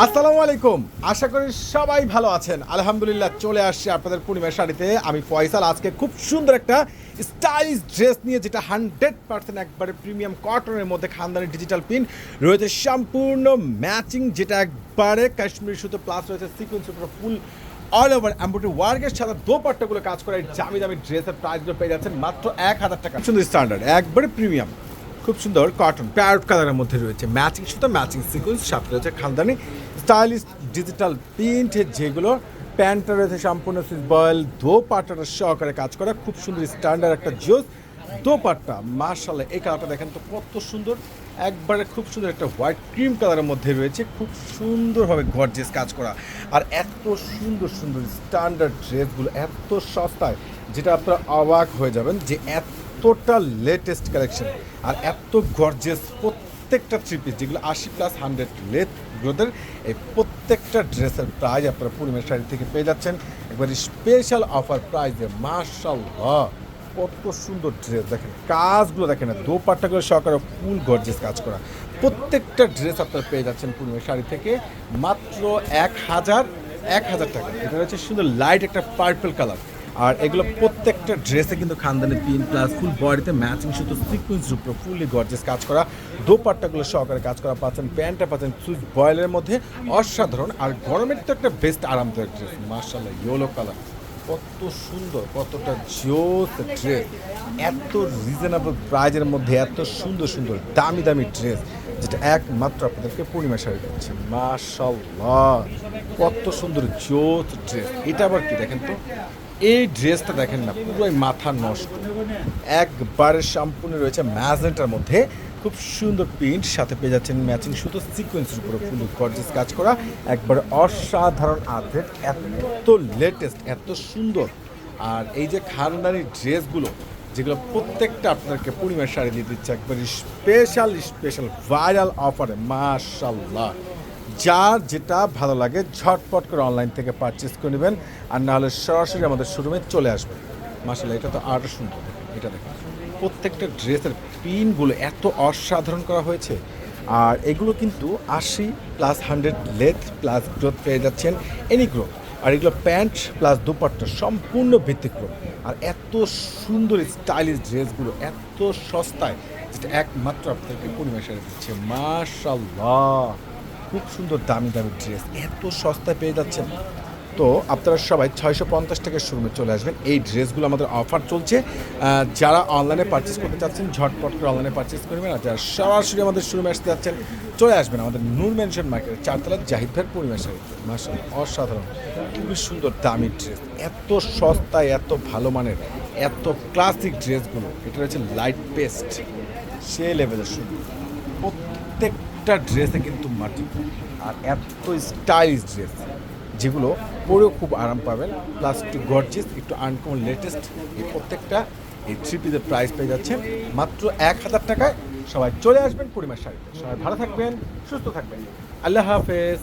আসসালামু আলাইকুম। আশা করি সবাই ভালো আছেন। আলহামদুলিল্লাহ চলে আসছে আপনাদের পূর্ণিমার শাড়িতে। আমি ফয়সাল। আজকে খুব সুন্দর একটা স্টাইলিশ ড্রেস নিয়ে যেটা হান্ড্রেড পার্সেন্ট একবারে প্রিমিয়াম কটনের মধ্যে খানদানি ডিজিটাল পিন রয়েছে সম্পূর্ণ ম্যাচিং, যেটা একবারে কাশ্মীরি সুতো প্লাস রয়েছে সিকুয়েন্স উপর ফুল অল ওভার এম্ব্রয়ডারি ওয়ার্কের সাথে দোপাট্টাগুলো কাজ করে দামি দামি ড্রেসের প্রাইসগুলো পেয়ে যাচ্ছেন মাত্র এক হাজার টাকা। সুন্দর স্ট্যান্ডার্ড একবারে প্রিমিয়াম খুব সুন্দর কটন প্যারট কালারের মধ্যে রয়েছে। ম্যাচিং সুতো ম্যাচিং সিকুয়েন্স সাথে রয়েছে খানদানি। স্টাইলিশ ডিজিটাল প্রিন্ট যেগুলো প্যান্টটা রয়েছে সম্পূর্ণ বয়েল দোপাট্টাটা সহকারে কাজ করা, খুব সুন্দর স্ট্যান্ডার্ড একটা জোস দোপাট্টা মার্শাল্লাহ এই কালারটা দেখেন তো কত সুন্দর। একবারে খুব সুন্দর একটা হোয়াইট ক্রিম কালারের মধ্যে রয়েছে, খুব সুন্দরভাবে গর্জেস কাজ করা। আর এত সুন্দর সুন্দর স্ট্যান্ডার্ড ড্রেসগুলো এত সস্তায়, যেটা আপনারা অবাক হয়ে যাবেন যে এতটা লেটেস্ট কালেকশন আর এত গর্জেস প্রত্যেকটা থ্রি পিস যেগুলো আশি প্লাস হান্ড্রেড লেট এই প্রত্যেকটা ড্রেসের প্রাইস আপনারা পূর্ণিমার শাড়ি থেকে পেয়ে যাচ্ছেন। একবারে স্পেশাল অফার প্রাইসে মার্শাল্লাহ কত সুন্দর ড্রেস দেখেন, কাজগুলো দেখেন না, দোপাট্টাগুলো সহকারে ফুল গর্জেস কাজ করা। প্রত্যেকটা ড্রেস আপনারা পেয়ে যাচ্ছেন পূর্ণিমার শাড়ি থেকে, মাত্র এক হাজার এক হাজার টাকা। এটা হচ্ছে সুন্দর লাইট একটা পার্পল কালার আর এগুলো প্রত্যেকটা ড্রেসে কিন্তু খানদানি পিন প্লাস ফুল বডিতে ম্যাচিং শুধু সিকুয়েন্স উপরে ফুললি গর্জেস কাজ করা। দোপাট্টাগুলো সহকারে কাজ করা পাচ্ছেন, প্যান্টটা পাচ্ছেন সুইচ বয়েলের মধ্যে। অসাধারণ। আর গরমের তো একটা বেস্ট আরামদায়ক ড্রেস মার্শাল্লাহ ইয়েলো কালার কত সুন্দর, কতটা জোস ড্রেস এত রিজনেবল প্রাইজের মধ্যে এত সুন্দর সুন্দর, দামি দামি ড্রেস যেটা একমাত্র আপনাদেরকে পূর্ণিমা শাড়ি দিচ্ছে। মাশাল্লাহ কত সুন্দর জোস ড্রেস এটা আবার কি দেখেন তো? এই ড্রেসটা দেখেন না, পুরোই মাথা নষ্ট। একবারে সম্পূর্ণ রয়েছে ম্যাজেন্টার মধ্যে। খুব সুন্দর প্রিন্ট সাথে পেয়ে যাচ্ছেন ম্যাচিং শুধু সিকোয়েন্সের উপরে ফুল গর্জেস কাজ করা। একবারে অসাধারণ আপডেট এত লেটেস্ট এত সুন্দর। আর এই যে খানদানি ড্রেসগুলো, যেগুলো প্রত্যেকটা আপনাদেরকে পূর্ণিমার শাড়ি দিয়ে দিচ্ছে একবারে স্পেশাল স্পেশাল ভাইরাল অফারে মাশাল্লাহ যার যেটা ভালো লাগে, ঝটপট করে অনলাইন থেকে পারচেস করে নেবেন। আর নাহলে সরাসরি আমাদের শোরুমে চলে আসবেন। মাসাল্লাহ এটা তো আরও সুন্দর। এটা দেখেন, প্রত্যেকটা ড্রেসের পিনগুলো এত অসাধারণ করা হয়েছে। আর এগুলো কিন্তু আশি plus hundred length plus growth পেয়ে যাচ্ছেন এনি গ্রোথ আর এগুলো প্যান্ট প্লাস দুপাট্টা সম্পূর্ণ ব্যতিক্রম আর এত সুন্দর স্টাইলিশ ড্রেসগুলো, এত সস্তায়, যেটা একমাত্র আপনাদেরকে পরিবেশে দিচ্ছে। মাশাল্লাহ খুব সুন্দর দামি দামি ড্রেস এত সস্তায় পেয়ে যাচ্ছেন। তো আপনারা সবাই ছয়শো পঞ্চাশ টাকার শোরুমে চলে আসবেন। এই ড্রেসগুলো আমাদের অফার চলছে। যারা অনলাইনে পারচেস করতে চাচ্ছেন, ঝটপট করে অনলাইনে পারচেস করবেন আর যারা সরাসরি আমাদের শোরুমে আসতে যাচ্ছেন, চলে আসবেন আমাদের নূর মেনশন মার্কেটের চারতলা জাহিদ ভাইয়ের পরিবেশে মাসাল অসাধারণ। খুবই সুন্দর, দামি ড্রেস এত সস্তায়, এত ভালো মানের, এত ক্লাসিক ড্রেসগুলো এটা হচ্ছে লাইট পেস্ট সে লেভেলের সুন্দর প্রত্যেকটা ড্রেসে কিন্তু মাটি আর এত স্টাইলিশ ড্রেস যেগুলো পরেও খুব আরাম পাবেন। প্লাস একটু গর্জিস একটু আনকমন লেটেস্ট এই প্রত্যেকটা এই থ্রি পিসের প্রাইস পেয়ে যাচ্ছে মাত্র এক হাজার টাকায় সবাই চলে আসবেন পরিমার শাড়িতে। সবাই ভালো থাকবেন, সুস্থ থাকবেন। আল্লাহ হাফেজ।